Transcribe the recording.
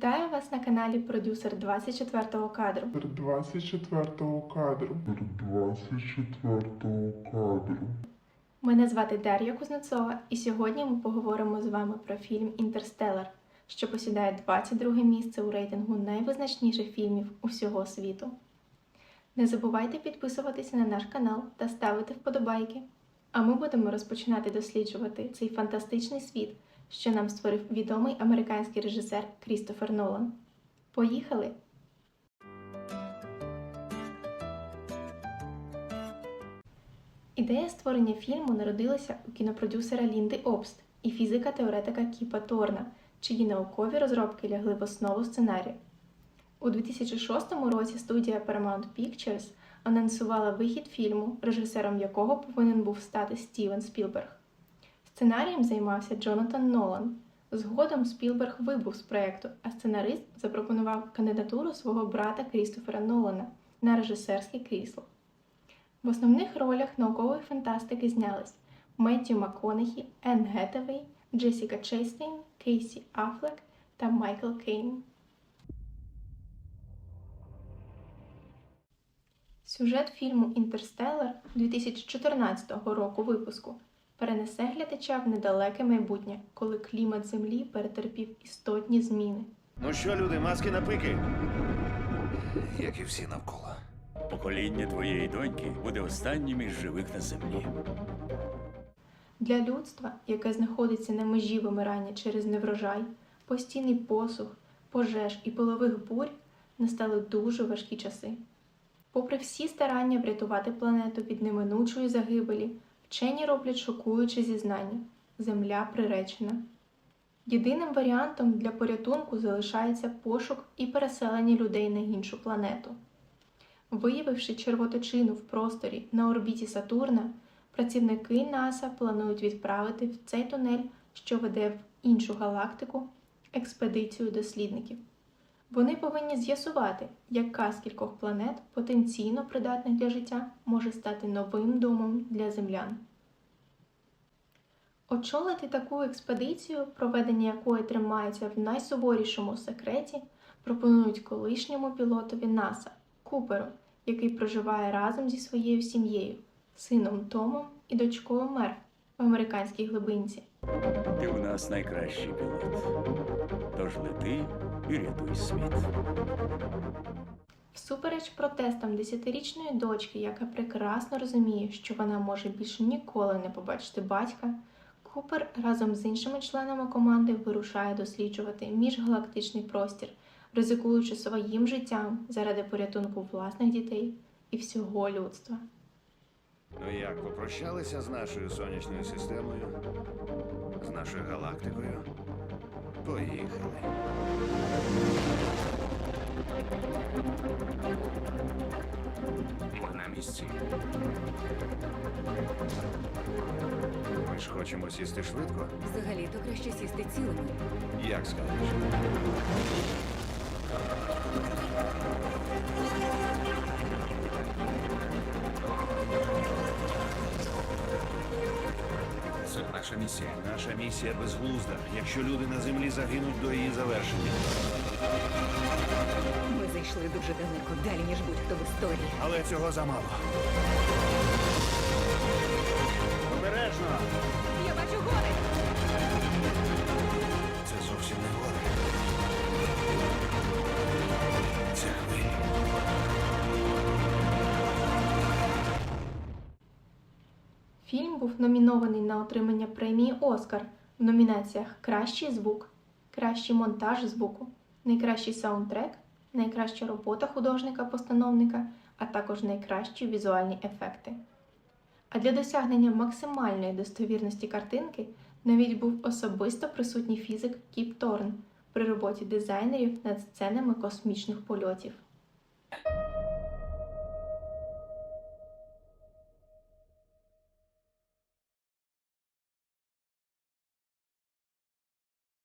Вітаю вас на каналі Продюсер 24-го кадру. 24-го кадру. 24-го кадру. Мене звати Дар'я Кузнецова, і сьогодні ми поговоримо з вами про фільм Інтерстелар, що посідає 22 місце у рейтингу найвизначніших фільмів усього світу. Не забувайте підписуватися на наш канал та ставити вподобайки. А ми будемо розпочинати досліджувати цей фантастичний світ, що нам створив відомий американський режисер Крістофер Нолан. Поїхали! Ідея створення фільму народилася у кінопродюсера Лінди Обст і фізика-теоретика Кіпа Торна, чиї наукові розробки лягли в основу сценарію. У 2006 році студія Paramount Pictures анонсувала вихід фільму, режисером якого повинен був стати Стівен Спілберг. Сценарієм займався Джонатан Нолан. Згодом Спілберг вибув з проєкту, а сценарист запропонував кандидатуру свого брата Крістофера Нолана на режисерське крісло. В основних ролях наукової фантастики знялись Меттью МакКонахі, Енн Гетевей, Джесіка Чейстейн, Кейсі Афлек та Майкл Кейн. Сюжет фільму Інтерстеллар 2014 року випуску перенесе глядача в недалеке майбутнє, коли клімат Землі перетерпів істотні зміни. Ну що, люди, маски на пики? як і всі навколо. Покоління твоєї доньки буде останнім із живих на землі. Для людства, яке знаходиться на межі вимирання через неврожай, постійний посух, пожеж і пилових бурь, настали дуже важкі часи. Попри всі старання врятувати планету від неминучої загибелі, вчені роблять шокуюче зізнання Земля приречена. Єдиним варіантом для порятунку залишається пошук і переселення людей на іншу планету. Виявивши червоточину в просторі на орбіті Сатурна, працівники НАСА планують відправити в цей тунель, що веде в іншу галактику, експедицію дослідників. Вони повинні з'ясувати, яка з кількох планет потенційно придатних для життя може стати новим домом для землян. Очолити таку експедицію, проведення якої тримається в найсуворішому секреті, пропонують колишньому пілотові НАСА Куперу, який проживає разом зі своєю сім'єю, сином Томом і дочкою Мер в американській глибинці. Ти у нас найкращий пілот. Тож лети і рятуй світ. Всупереч протестам десятирічної дочки, яка прекрасно розуміє, що вона може більше ніколи не побачити батька, Купер разом з іншими членами команди вирушає досліджувати міжгалактичний простір, ризикуючи своїм життям заради порятунку власних дітей і всього людства. Ну як, попрощалися з нашою сонячною системою, з нашою галактикою? Поїхали. Ми на місці. Ми ж хочемо сісти швидко. Взагалі-то краще сісти цілими. Як скажеш? Це наша місія. Наша місія безглузда, якщо люди на землі загинуть до її завершення. Зайшли дуже далеко, далі, ніж будь-хто в історії. Але цього замало. Обережно! Я бачу гори! Це зовсім не гори. Це хвилі. Фільм був номінований на отримання премії Оскар в номінаціях Кращий звук, Кращий монтаж звуку, Найкращий саундтрек, Найкраща робота художника-постановника, а також найкращі візуальні ефекти. А для досягнення максимальної достовірності картинки навіть був особисто присутній фізик Кіп Торн при роботі дизайнерів над сценами космічних польотів.